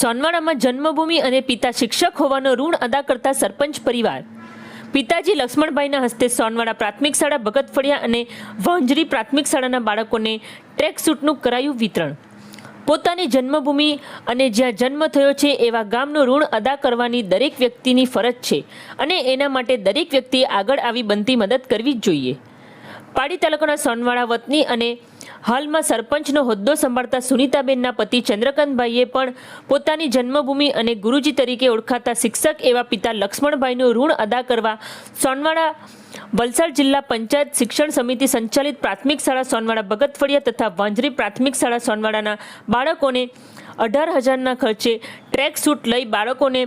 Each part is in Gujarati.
સોનવાડામાં જન્મભૂમિ અને પિતા શિક્ષક હોવાનો ઋણ અદા કરતા સરપંચ પરિવાર. પિતાજી લક્ષ્મણભાઈના હસ્તે સોનવાડા પ્રાથમિક શાળા ભગતફળિયા અને વાંજરી પ્રાથમિક શાળાના બાળકોને ટ્રેક સૂટનું કરાયું વિતરણ. પોતાની જન્મભૂમિ અને જ્યાં જન્મ થયો છે એવા ગામનું ઋણ અદા કરવાની દરેક વ્યક્તિની ફરજ છે અને એના માટે દરેક વ્યક્તિએ આગળ આવી બનતી મદદ કરવી જ જોઈએ. પાડી તાલુકાના સોનવાડા વતની અને હાલમાં સરપંચનો હોદ્દો સંભાળતા સુનિતાબેનના પતિ ચંદ્રકાંતભાઈએ પણ પોતાની જન્મભૂમિ અને ગુરુજી તરીકે ઓળખાતા શિક્ષક એવા પિતા લક્ષ્મણભાઈનું ઋણ અદા કરવા સોનવાડા વલસાડ જિલ્લા પંચાયત શિક્ષણ સમિતિ સંચાલિત પ્રાથમિક શાળા સોનવાડા ભગતફળિયા તથા વાંજરી પ્રાથમિક શાળા સોનવાડાના બાળકોને અઢાર હજારના ખર્ચે ટ્રેક સૂટ લઈ બાળકોને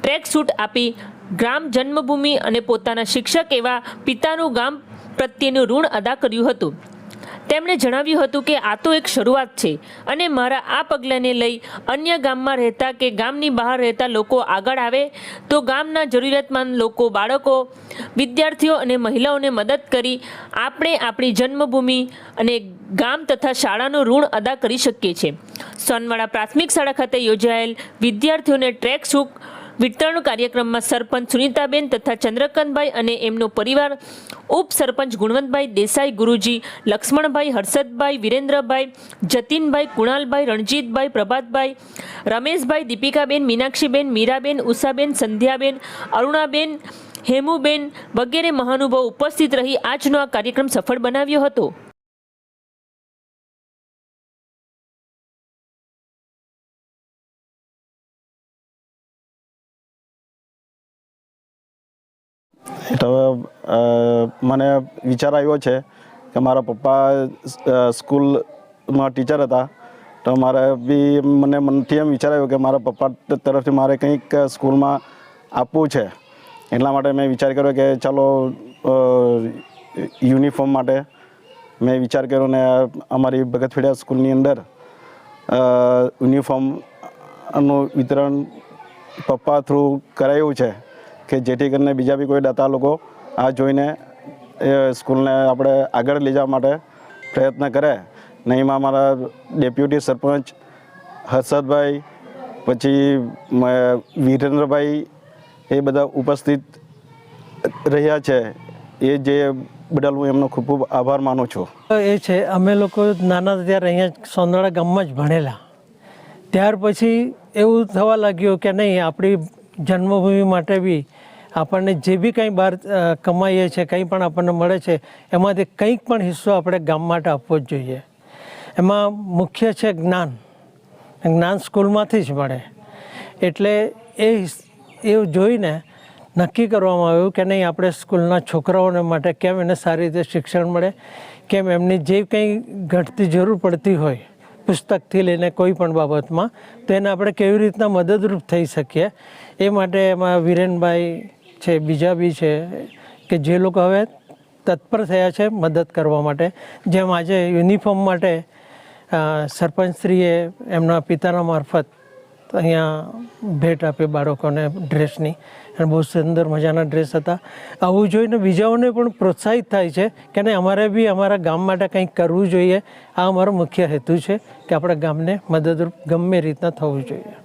ટ્રેક સૂટ આપી ગ્રામ જન્મભૂમિ અને પોતાના શિક્ષક એવા પિતાનું ગામ પ્રત્યેનું ઋણ અદા કર્યું હતું. તેમણે જણાવ્યું હતું કે આ તો એક શરૂઆત છે અને મારા આ પગલાંને લઈ અન્ય ગામમાં રહેતા કે ગામની બહાર રહેતા લોકો આગળ આવે તો ગામના જરૂરિયાતમંદ લોકો, બાળકો, વિદ્યાર્થીઓ અને મહિલાઓને મદદ કરી આપણે આપણી જન્મભૂમિ અને ગામ તથા શાળાનું ઋણ અદા કરી શકીએ છીએ. સોનવાડા પ્રાથમિક શાળા ખાતે યોજાયેલ વિદ્યાર્થીઓને ટ્રેક સૂક વિતરણ કાર્યક્રમમાં સરપંચ સુનીતાબેન તથા ચંદ્રકાંતભાઈ અને એમનો પરિવાર, ઉપસરપંચ ગુણવંતભાઈ દેસાઈ, ગુરુજી લક્ષ્મણભાઈ, હર્ષદભાઈ, વિરેન્દ્રભાઈ, જતીનભાઈ, કુણાલભાઈ, રણજીતભાઈ, પ્રભાતભાઈ, રમેશભાઈ, દીપિકાબેન, મીનાક્ષીબેન, મીરાબેન, ઉષાબેન, સંધ્યાબેન, અરુણાબેન, હેમુબેન વગેરે મહાનુભાવ ઉપસ્થિત રહી આજનો આ કાર્યક્રમ સફળ બનાવ્યો હતો. તો મને વિચાર આવ્યો છે કે મારા પપ્પા સ્કૂલમાં ટીચર હતા. તો મારે બી મને મનથી એમ વિચાર આવ્યો કે મારા પપ્પા તરફથી મારે કંઈક સ્કૂલમાં આપવું છે. એટલા માટે મેં વિચાર કર્યો કે ચાલો યુનિફોર્મ માટે મેં વિચાર કર્યો ને અમારી ભગતફેડિયા સ્કૂલની અંદર યુનિફોર્મનું વિતરણ પપ્પા થ્રુ કરાયું છે. કે જેથી કરીને બીજા બી કોઈ દાતા લોકો આ જોઈને એ સ્કૂલને આપણે આગળ લઈ જવા માટે પ્રયત્ન કરે. ને એમાં મારા ડેપ્યુટી સરપંચ હર્ષદભાઈ, પછી વીરેન્દ્રભાઈ એ બધા ઉપસ્થિત રહ્યા છે. એ જે બદલ હું એમનો ખૂબ ખૂબ આભાર માનું છું. એ છે, અમે લોકો નાના ત્યારે અહીંયા સોંદડા ગામમાં જ ભણેલા. ત્યાર પછી એવું થવા લાગ્યું કે નહીં, આપણી જન્મભૂમિ માટે બી આપણને જે બી કંઈ બહાર કમાઈએ છીએ કંઈ પણ આપણને મળે છે, એમાંથી કંઈક પણ હિસ્સો આપણે ગામ માટે આપવો જ જોઈએ. એમાં મુખ્ય છે જ્ઞાન. જ્ઞાન સ્કૂલમાંથી જ મળે. એટલે એ એ જોઈને નક્કી કરવામાં આવ્યું કે નહીં, આપણે સ્કૂલના છોકરાઓને માટે કેમ એને સારી રીતે શિક્ષણ મળે, કેમ એમની જે કંઈ ઘટતી જરૂર પડતી હોય પુસ્તકથી લઈને કોઈ પણ બાબતમાં, તો એને આપણે કેવી રીતના મદદરૂપ થઈ શકીએ? એ માટે એમાં વિરેનભાઈ છે, બીજા બી છે, કે જે લોકો હવે તત્પર થયા છે મદદ કરવા માટે. જેમ આજે યુનિફોર્મ માટે સરપંચશ્રીએ એમના પિતાના મારફત અહીંયા ભેટ આપી બાળકોને ડ્રેસની. અને બહુ સુંદર મજાના ડ્રેસ હતા. આવું જોઈને બીજાઓને પણ પ્રોત્સાહિત થાય છે કે નહીં, અમારે બી અમારા ગામ માટે કંઈક કરવું જોઈએ. આ અમારો મુખ્ય હેતુ છે કે આપણા ગામને મદદરૂપ ગમે રીતના થવું જોઈએ.